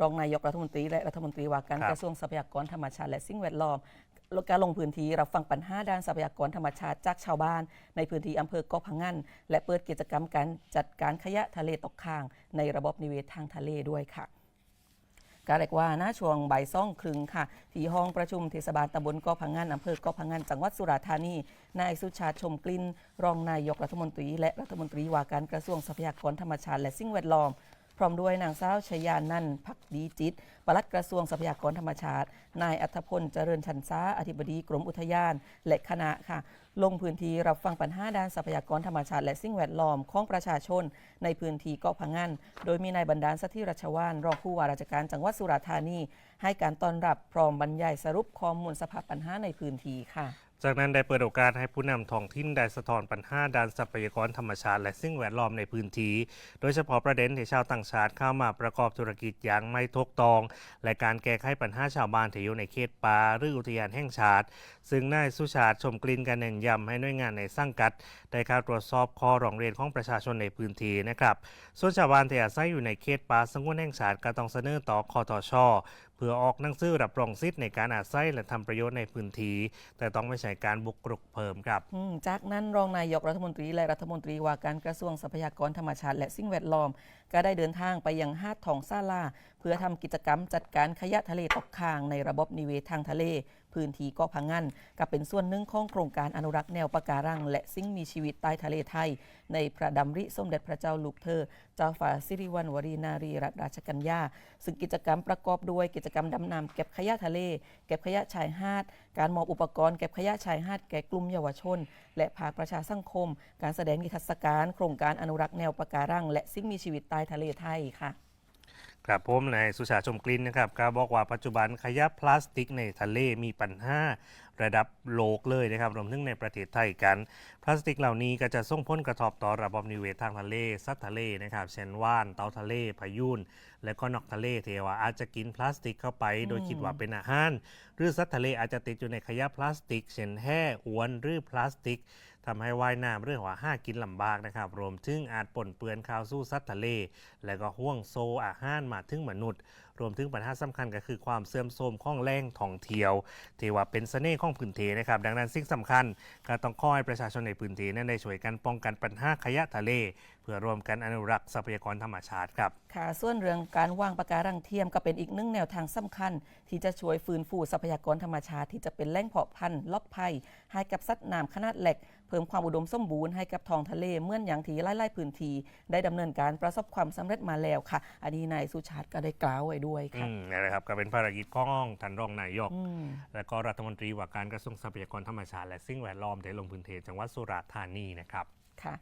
รองนายกรัฐมนตรีและรัฐมนตรีว่าการครับกระทรวงทรัพยากรธรรมชาติและสิ่งแวดล้อมการลงพื้นที่รับฟังปัญหาด้านทรัพยากรธรรมชาติจากชาวบ้าน ในพื้นที่อำเภอเกาะพังงันและเปิดกิจกรรมการจัดการขยะทะเลตกค้าง ในระบบนิเวศทางทะเลด้วยค่ะก็เรียกว่าณช่วงบ่ายซ่องครึ่งค่ะ ที่ห้องประชุมเทศบาลตำบลเกาะพังงานอำเภอเกาะพังงานจังหวัดสุราษฎร์ธานี นายสุชาติชมกลิ่น รองนายกรัฐมนตรี และรัฐมนตรีว่าการกระทรวงทรัพยากรธรรมชาติและสิ่งแวดล้อม พร้อมด้วยนางสาวชยานันท์พักดีจิตปลัดกระทรวงทรัพยากรธรรมชาติ นายอัธพลเจริญชันซาอธิบดีกรมอุทยาน และคณะค่ะ ลงพื้นที่รับฟังปัญหาด้านทรัพยากรธรรมชาติ และสิ่งแวดล้อมของประชาชน ในพื้นที่เกาะพังงานโดยมีนายบรรดาลสถิรัชวานรองผู้ว่าราชการจังหวัดสุราษฎร์ธานี ให้การต้อนรับพร้อมบรรยายสรุปข้อมูลสภาพปัญหาในพื้นที่ค่ะ จากนั้นได้เปิดโอกาสให้ผู้นำท้องถิ่นได้สะท้อนปัญหาด้านทรัพยากรธรรมชาติและสิ่งแวดล้อมในพื้นที่ โดยเฉพาะประเด็นที่ชาวต่างชาติเข้ามาประกอบธุรกิจอย่างไม่ถูกตอง และการแก้ไขปัญหาชาวบ้านที่อยู่ในเขตป่าหรืออุทยานแห่งชาติ ซึ่งนายสุชาติชมกลิ่นกันเน้นย้ำให้หน่วยงานในสังกัด ได้เข้าตรวจสอบข้อร้องเรียนของประชาชนในพื้นที่นะครับ ส่วนชาวบ้านที่อาศัยอยู่ในเขตป่าสงวนแห่งชาติก็ต้องเสนอต่อคอตช พื่อออกหนังสือรับรองสิทธิ์ในการอาศัยและทำประโยชน์ในพื้นที่แต่ต้องไม่ใช่การบุกรุกเพิ่มครับจากนั้นรองนายกรัฐมนตรีและรัฐมนตรีว่าการกระทรวงทรัพยากรธรรมชาติ และสิ่งแวดล้อม ก็ได้เดินทางไปยังหาดทองซาลาเพื่อทำกิจกรรมจัดการขยะทะเลตกค้างในระบบนิเวศทางทะเล พื้นที่เกาะพังงันก็เป็นส่วนหนึ่งของโครงการอนุรักษ์แนวปะการัง และสิ่งมีชีวิตใต้ทะเลไทย ในพระดำริสมเด็จพระเจ้าลูกเธอ เจ้าฟ้าสิริวัณวรีนารีรัตนราชกัญญาซึ่งกิจกรรมประกอบด้วยกิจกรรมดำน้ำเก็บขยะทะเล เก็บขยะชายหาด การมอบอุปกรณ์เก็บขยะชายหาดแก่กลุ่มเยาวชน และภาคประชาสังคม การแสดงนิทรรศการ โครงการอนุรักษ์แนวปะการัง และสิ่งมีชีวิตใต้ทะเลไทยค่ะ ครับผมนายสุชาติชมกลิ่นนะครับก็บอกว่าปัจจุบันขยะพลาสติกในทะเลมีปัญหา ระดับโลกเลยนะครับรวมถึงในประเทศไทยกัน พลาสติกเหล่านี้ก็จะส่งผลกระทบต่อระบบนิเวศทางทะเลสัตว์ทะเลนะครับเช่นว่านเต่าทะเลพายุนและก็นกทะเลเทว่าอาจจะกินพลาสติกเข้าไป โดยคิดว่าเป็นอาหาร หรือสัตว์ทะเลอาจจะติดอยู่ในขยะพลาสติก เช่นแห่อวนหรือพลาสติกทำให้ว่ายน้ำเรื่องว่าห้ากินลำบากนะครับ รวมถึงอาจปนเปื้อนข่าวสู้สัตว์ทะเล และก็ห่วงโซอาหารมาถึงมนุษย์ รวมถึงปัญหาสำคัญก็คือความเสื่อมโทรมของแหล่งท่องเที่ยวที่ว่าเป็นเสน่ห์ของพื้นที่นะครับ ดังนั้นสิ่งสำคัญก็ต้องขอให้ประชาชนในพื้นที่นั้นได้ช่วยกันป้องกันปัญหาขยะทะเลเพื่อรวมกันอนุรักษ์ทรัพยากรธรรมชาติครับค่ะส่วนเรื่องการวางปะการังเทียมก็เป็นอีกหนึ่งแนวทางสำคัญ ที่จะช่วยฟื้นฟูทรัพยากรธรรมชาติที่จะเป็นแหล่งเพาะพันธุ์ลอบภัยให้กับสัตว์น้ำขนาดเล็กเพิ่มความอุดมสมบูรณ์ให้กับท้องทะเลเหมื่อนอย่างที่ไล่ๆพื้นที่ได้ดำเนินการประสบความสำเร็จมาแล้วค่ะ อันนี้นายสุชาติก็ได้กล่าวไว้ด้วยอืค่ะมนี่นแหละครับก็เป็นภารกิจของท่านรองนายกอืมและก็รัฐมนตรีว่าการกระทรวงทรัพยากรธรรมชาติและสิ่งแวดล้อมได้ลงพื้นที่จังหวัดสุราษฎร์ธานีนะครับค่ะ